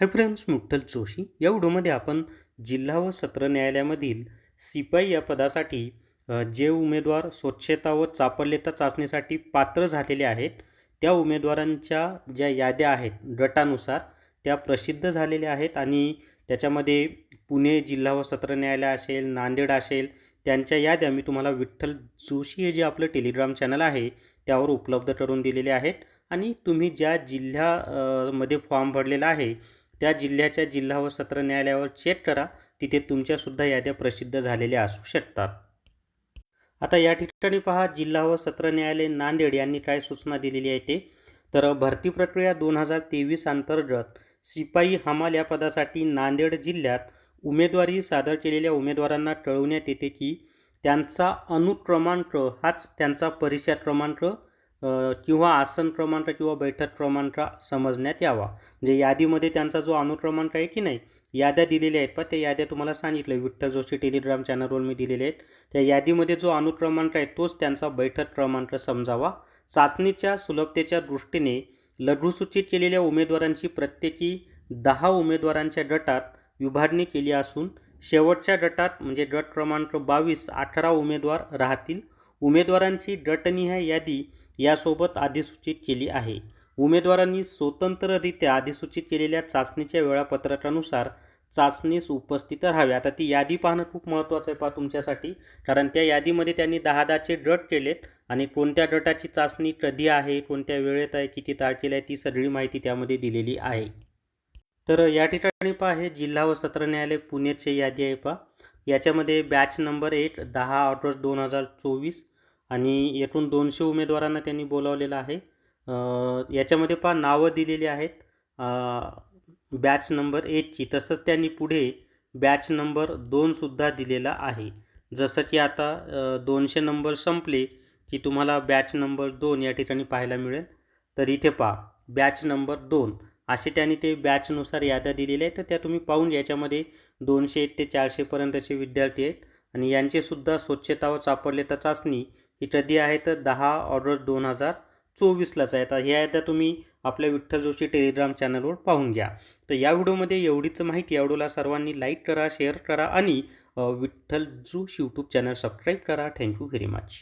Hi friends मुठ्ठल Joshi या व्हिडिओमध्ये आपण जिल्हा व सत्र न्यायालयामधील सिपाई या पदासाठी जे उमेदवार स्वच्छता व चापल्यता चाचणीसाठी पात्र झालेले आहेत त्या उमेदवारांच्या ज्या याद्या आहेत गटानुसार त्या प्रसिद्ध झालेल्या आहेत आणि त्याच्यामध्ये पुणे जिल्हा व सत्र न्यायालय असेल नांदेड असेल त्यांच्या याद्या मी तुम्हाला विठ्ठल जोशी हे जे आपलं टेलिग्राम चॅनल आहे त्यावर उपलब्ध करून दिलेले आहेत. आणि तुम्ही ज्या जिल्ह्या मध्ये फॉर्म भरलेला आहे त्या जिल्ह्याच्या जिल्हा व सत्र न्यायालयावर चेक करा. तिथे तुमच्यासुद्धा याद्या प्रसिद्ध झालेल्या असू शकतात. आता या ठिकाणी पहा जिल्हा व सत्र न्यायालय नांदेड यांनी काय सूचना दिलेली आहे ते. तर भरती प्रक्रिया दोन हजार तेवीस अंतर्गत शिपाई हमाल या पदासाठी नांदेड जिल्ह्यात उमेदवारी सादर केलेल्या उमेदवारांना कळवण्यात येते की त्यांचा अनुक्रमांक हाच त्यांचा परिचय क्रमांक किंवा आसन क्रमांक किंवा बैठक क्रमांक समजण्यात यावा. म्हणजे यादीमध्ये त्यांचा जो अनुक्रमांक आहे की नाही याद्या दिलेल्या आहेत पण त्या याद्या तुम्हाला सांगितलं विठ्ठल जोशी टेलिग्राम चॅनलवर मी दिलेले आहेत. त्या यादीमध्ये जो अनुक्रमांक आहे तोच त्यांचा बैठक क्रमांक समजावा. चाचणीच्या सुलभतेच्या दृष्टीने लघुसूचित केलेल्या उमेदवारांची प्रत्येकी दहा उमेदवारांच्या गटात विभागणी केली असून शेवटच्या गटात म्हणजे गट क्रमांक बावीस अठरा उमेदवार राहतील. उमेदवारांची गटनिहाय यादी यासोबत अधिसूचित केली आहे. उमेदवारांनी स्वतंत्ररित्या अधिसूचित केलेल्या चाचणीच्या वेळापत्रकानुसार चाचणीस उपस्थित राहावे. आता ती यादी पाहणं खूप महत्त्वाचं आहे पहा तुमच्यासाठी. कारण त्या यादीमध्ये त्यांनी दहा दहाचे गट केलेत आणि कोणत्या गटाची चाचणी कधी आहे कोणत्या वेळेत आहे किती तारखेला आहे ती सगळी माहिती त्यामध्ये दिलेली आहे. तर या ठिकाणी पहा हे जिल्हा व सत्र न्यायालय पुण्याची यादी आहे पहा. याच्यामध्ये बॅच नंबर एक दहा ऑगस्ट दोन हजार चोवीस आणि एकूण दोनशे उमेदवारांना त्यांनी बोलावलेलं आहे. याच्यामध्ये पहा नावं दिलेली आहेत. बॅच नंबर एकची तसंच त्यांनी पुढे बॅच नंबर दोनसुद्धा दिलेला आहे. जसं की आता दोनशे नंबर संपले की तुम्हाला बॅच नंबर दोन या ठिकाणी पाहायला मिळेल. तर इथे पहा बॅच नंबर दोन. असे त्यांनी ते बॅचनुसार याद्या दिलेल्या आहेत. तर त्या तुम्ही पाहून याच्यामध्ये दोनशे एक ते चारशेपर्यंतचे विद्यार्थी आहेत. आणि यांचेसुद्धा स्वच्छता व चापल्यता चाचणी ही कधी आहे तर दहा ऑगस्ट दोन हजार चोवीसलाच आहे आता ह्या याद्या तुम्ही आपल्या विठ्ठल जोशी टेलिग्राम चॅनलवर पाहून घ्या. तर या व्हिडिओमध्ये एवढीच माहिती या सर्वांनी लाईक करा शेअर करा आणि Vitthal Joshi YouTube channel subscribe करा. Thank you very much